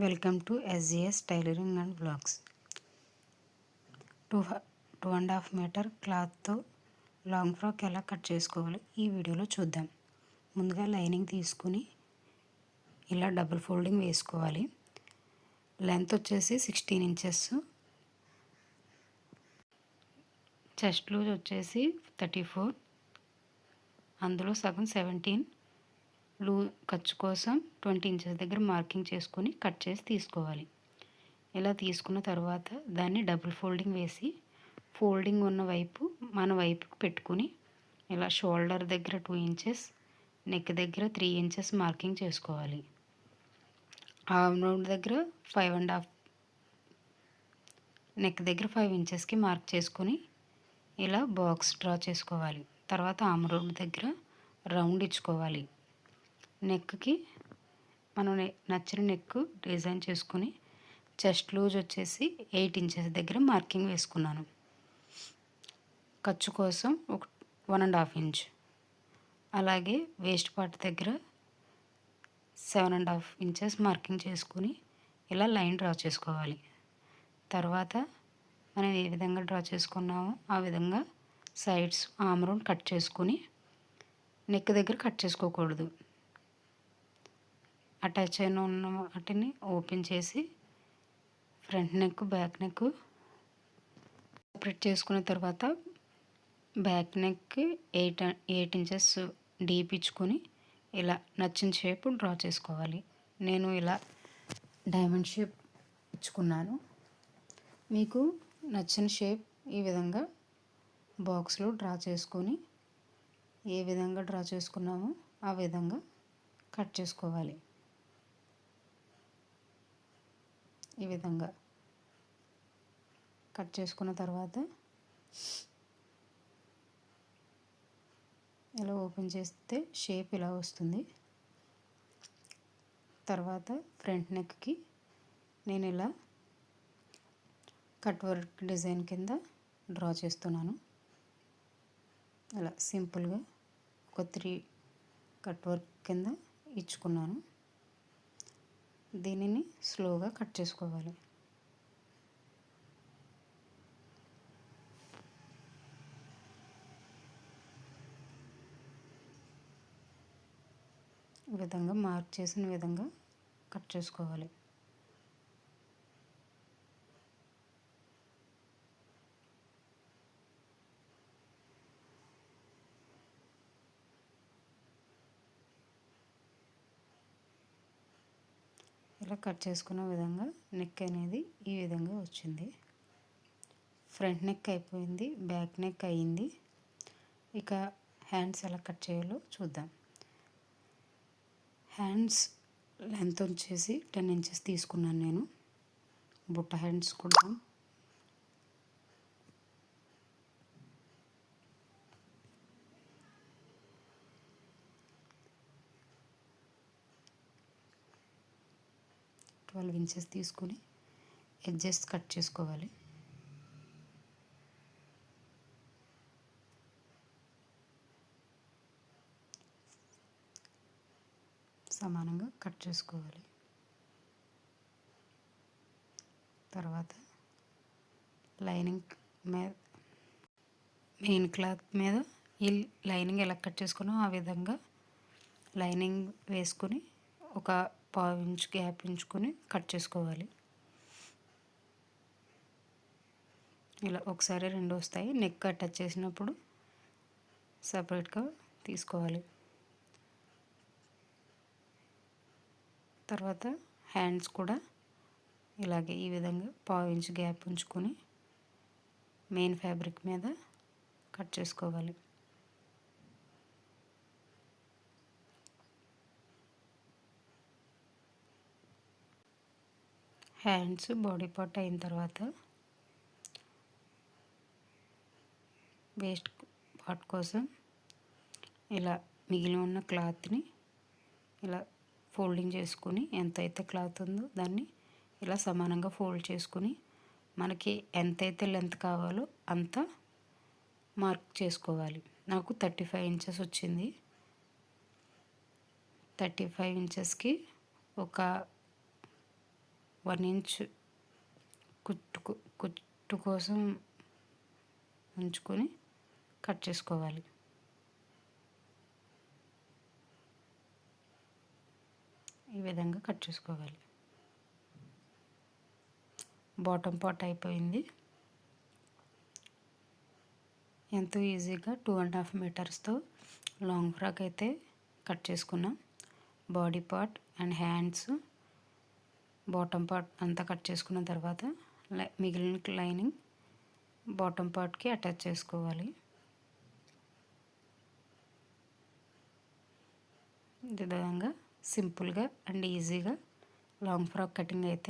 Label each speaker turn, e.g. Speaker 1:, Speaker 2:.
Speaker 1: Welcome to SGS tailoring and blogs. Two two and half meter క్లాత్తో long frock ఎలా cut చేసుకోవాలి ఈ వీడియోలో చూద్దాం. ముందుగా లైనింగ్ తీసుకుని ఇలా డబుల్ ఫోల్డింగ్ వేసుకోవాలి. లెంత్ వచ్చేసి సిక్స్టీన్ ఇంచెస్. చెస్ట్ లూజ్ వచ్చేసి థర్టీ ఫోర్. అందులో సగం సెవెంటీన్. లూ ఖర్చు కోసం ట్వంటీ ఇంచెస్ దగ్గర మార్కింగ్ చేసుకొని కట్ చేసి తీసుకోవాలి. ఇలా తీసుకున్న తర్వాత దాన్ని డబుల్ ఫోల్డింగ్ వేసి ఫోల్డింగ్ ఉన్న వైపు మన వైపుకి పెట్టుకుని ఇలా షోల్డర్ దగ్గర టూ ఇంచెస్ నెక్ దగ్గర త్రీ ఇంచెస్ మార్కింగ్ చేసుకోవాలి. ఆర్మ్ రౌండ్ దగ్గర ఫైవ్ అండ్ హాఫ్ నెక్ దగ్గర ఫైవ్ ఇంచెస్కి మార్క్ చేసుకొని ఇలా బాక్స్ డ్రా చేసుకోవాలి. తర్వాత ఆమ్ రౌండ్ దగ్గర రౌండ్ ఇచ్చుకోవాలి. నెక్కి మనం నచ్చిన నెక్ డిజైన్ చేసుకుని చెస్ట్ లూజ్ వచ్చేసి ఎయిట్ ఇంచెస్ దగ్గర మార్కింగ్ వేసుకున్నాను. ఖర్చు కోసం ఒక వన్ అండ్ హాఫ్ ఇంచ్. అలాగే వేస్ట్ పార్ట్ దగ్గర seven and half inches marking చేసుకుని ఇలా లైన్ డ్రా చేసుకోవాలి. తర్వాత మనం ఏ విధంగా డ్రా చేసుకున్నామో ఆ విధంగా సైడ్స్ ఆమ్ కట్ చేసుకుని నెక్ దగ్గర కట్ చేసుకోకూడదు. అటాచ్ అయిన ఉన్న వాటిని ఓపెన్ చేసి front neck back neck separate చేసుకున్న తర్వాత back neck eight eight inches deep ఇచ్చుకొని ఇలా నచ్చిన షేప్ డ్రా చేసుకోవాలి. నేను ఇలా డైమండ్ షేప్ ఇచ్చుకున్నాను. మీకు నచ్చిన షేప్ ఈ విధంగా బాక్స్లో డ్రా చేసుకొని ఏ విధంగా డ్రా చేసుకున్నామో ఆ విధంగా కట్ చేసుకోవాలి. ఈ విధంగా కట్ చేసుకున్న తర్వాత ఇలా ఓపెన్ చేస్తే షేప్ ఇలా వస్తుంది. తర్వాత ఫ్రంట్ నెక్కి నేను ఇలా కట్ వర్క్ డిజైన్ కింద డ్రా చేస్తున్నాను. ఇలా సింపుల్గా ఒక త్రీ కట్ వర్క్ కింద ఇచ్చుకున్నాను. దీనిని స్లోగా కట్ చేసుకోవాలి. విధంగా మార్క్ చేసిన విధంగా కట్ చేసుకోవాలి. ఇలా కట్ చేసుకున్న విధంగా నెక్ అనేది ఈ విధంగా వచ్చింది. ఫ్రంట్ నెక్ అయిపోయింది బ్యాక్ నెక్ అయింది. ఇక హ్యాండ్స్ ఎలా కట్ చేయాలో చూద్దాం. హ్యాండ్స్ లెంత్ వచ్చేసి టెన్ ఇంచెస్ తీసుకున్నాను నేను. బుట్ట హ్యాండ్స్ కూడా ట్వెల్వ్ ఇంచెస్ తీసుకొని ఎడ్జెస్ కట్ చేసుకోవాలి. సమానంగా కట్ చేసుకోవాలి. తర్వాత లైనింగ్ మీద మెయిన్ క్లాత్ మీద ఈ లైనింగ్ ఎలా కట్ చేసుకున్నామో ఆ విధంగా లైనింగ్ వేసుకొని ఒక పావు ఇంచ్ గ్యాప్ ఉంచుకొని కట్ చేసుకోవాలి. ఇలా ఒకసారి రెండు వస్తాయి. నెక్ అటాచ్ చేసినప్పుడు సపరేట్గా తీసుకోవాలి. తర్వాత హ్యాండ్స్ కూడా ఇలాగే ఈ విధంగా పావు ఇంచ్ గ్యాప్ ఉంచుకొని మెయిన్ ఫ్యాబ్రిక్ మీద కట్ చేసుకోవాలి. హ్యాండ్స్ బాడీ పార్ట్ అయిన తర్వాత వేస్ట్ పార్ట్ కోసం ఇలా మిగిలి ఉన్న క్లాత్ని ఇలా ఫోల్డింగ్ చేసుకుని ఎంతైతే క్లాత్ ఉందో దాన్ని ఇలా సమానంగా ఫోల్డ్ చేసుకుని మనకి ఎంతైతే లెంత్ కావాలో అంత మార్క్ చేసుకోవాలి. నాకు థర్టీ ఫైవ్ ఇంచెస్ వచ్చింది. థర్టీ ఫైవ్ ఇంచెస్కి ఒక వన్ ఇంచ్ కుట్టు కుట్టు కోసం ఉంచుకొని కట్ చేసుకోవాలి. ఈ విధంగా కట్ చేసుకోవాలి. బాటమ్ పార్ట్ అయిపోయింది. ఎంతో ఈజీగా టూ అండ్ హాఫ్ మీటర్స్తో లాంగ్ ఫ్రాక్ అయితే కట్ చేసుకున్నాం. Body part and hands bottom part అంతా కట్ చేసుకున్న తర్వాత మిగిలిన లైనింగ్ బాటమ్ పార్ట్కి అటాచ్ చేసుకోవాలి. ఈ విధంగా సింపుల్గా అండ్ ఈజీగా లాంగ్ ఫ్రాక్ కటింగ్ అయితే